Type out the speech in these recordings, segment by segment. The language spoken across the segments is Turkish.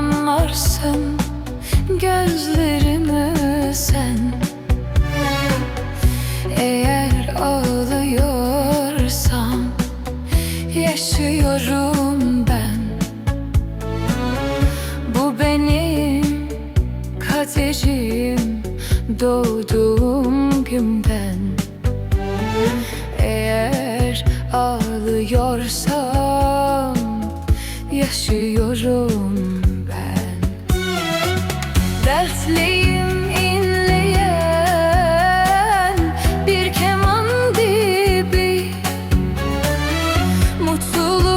anlarsın gözlerimi sen. Eğer ağlıyorsam yaşıyorum ben. Bu benim kaderim doğduğum günden. Eğer ağlıyorsam yaşıyorum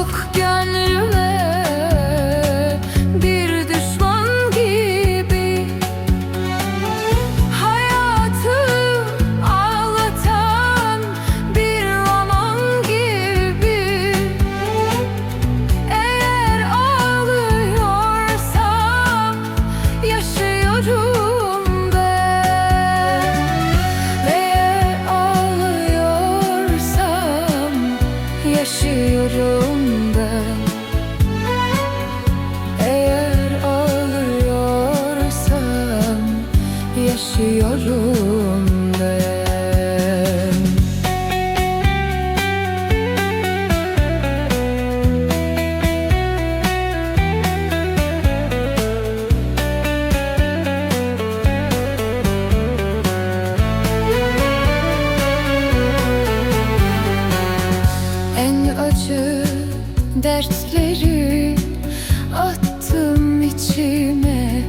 Çok gönlüm Dertleri attım içime.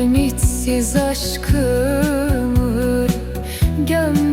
Ümitsiz aşkımı gömdüm.